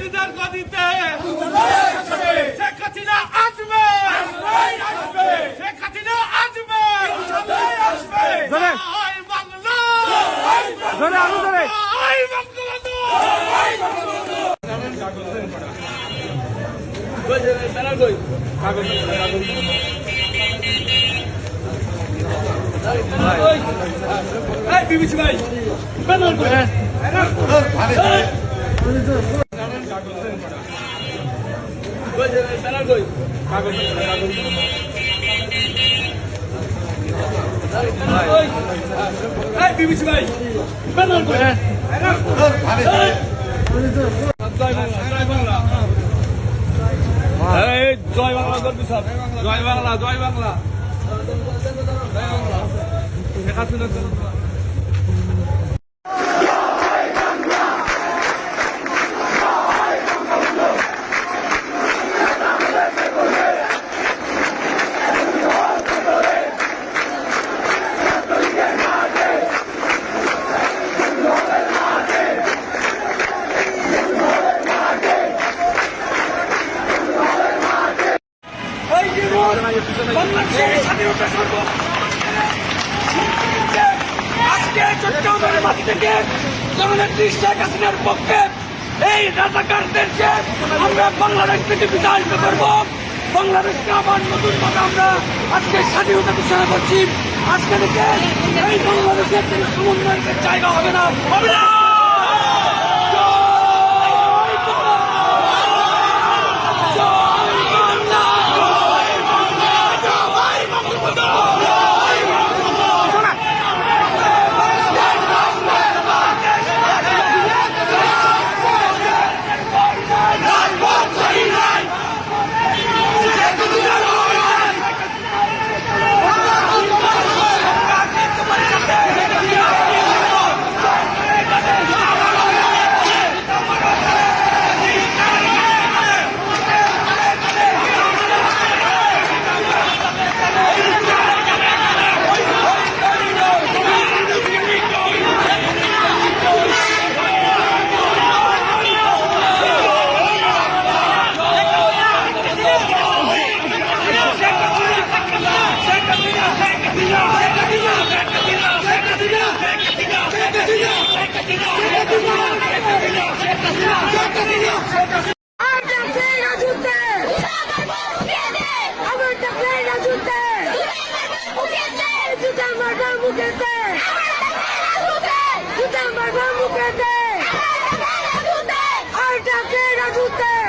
মুক্তিযুদ্ধের গদিতে শেখ হাসিনা আসবে। শেখ হাসিনা আসবে। ধরে। জয় বাংলা আলু ধরে জয় বাংলা জয় বাংলা জয় বাংলা শেখ হাসিনা আজকে চট্টগ্রামের মাটি থেকে জননেত্রী শেখ হাসিনার পক্ষে এই রাজাকারদেরকে আমরা বাংলাদেশ থেকে বিতাড়িত করব বাংলাদেশকে আবার নতুন ভাবে আমরা আজকে স্বাধীনতা ঘোষণা করছি। আজকে থেকে এই বাংলাদেশের জায়গা হবে হবে না। 住在